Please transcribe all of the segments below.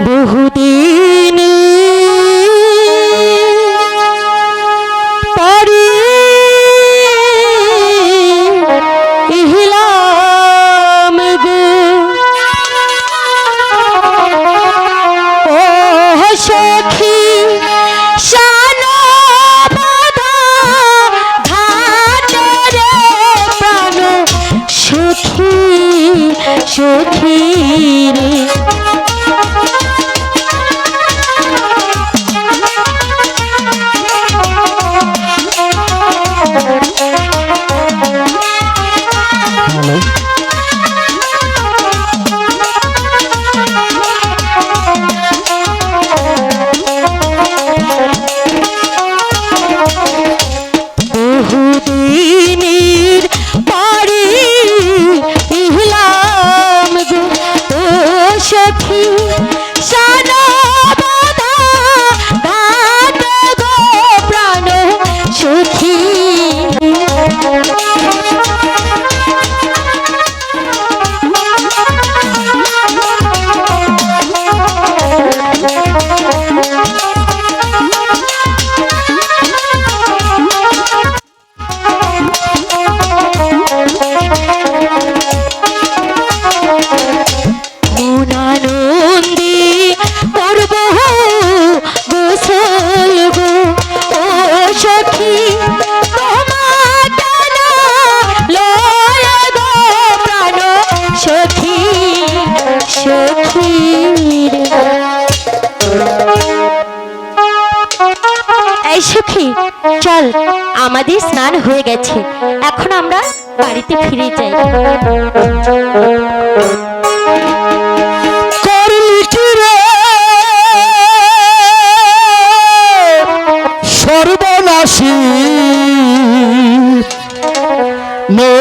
বহুদিন পরে ইহলাম গো। ও সখী সখী সখী। সখী চল আমাদের স্নান হয়ে গেছে। এখন আমরা বাড়িতে ফিরে যাই।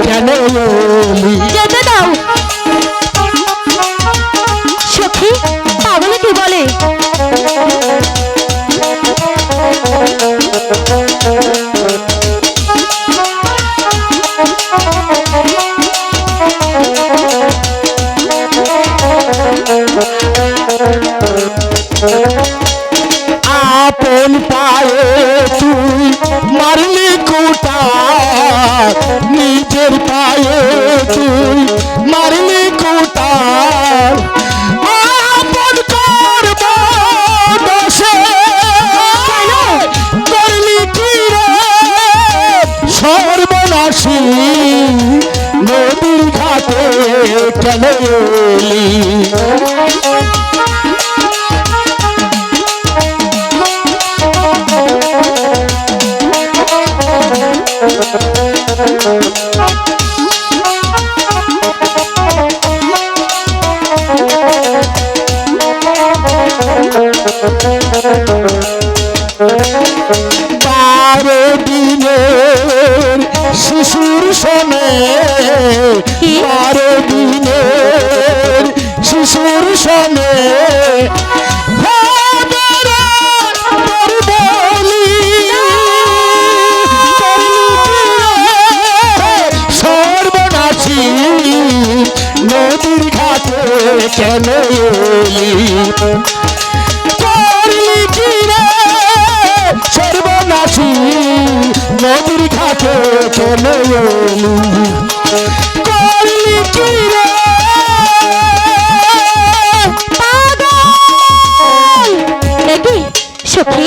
কেন যেতে দাও সখী পাগলে কি বলে আপন নিজের পায়ে তুই মারলি কুটা আপন করব দোষে। করলি কি রে? সর্বনাশী নদীর ঘাটে বারো দিনের শিশুর সনে বারো দিনের শিশুর সনে। সর্বনাশী নদীর ঘাটে কেন পথে কি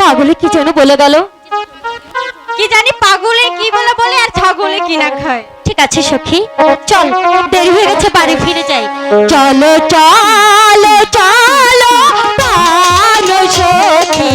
পাগলে! কি যেন বলে গেল? কি জানি পাগলে কি বলে বলে আর ছাগলে কি না খায়। ঠিক আছে সখী চল দেরি হয়ে গেছে বাড়ি ফিরে যাই। চলো চলো চলো সখী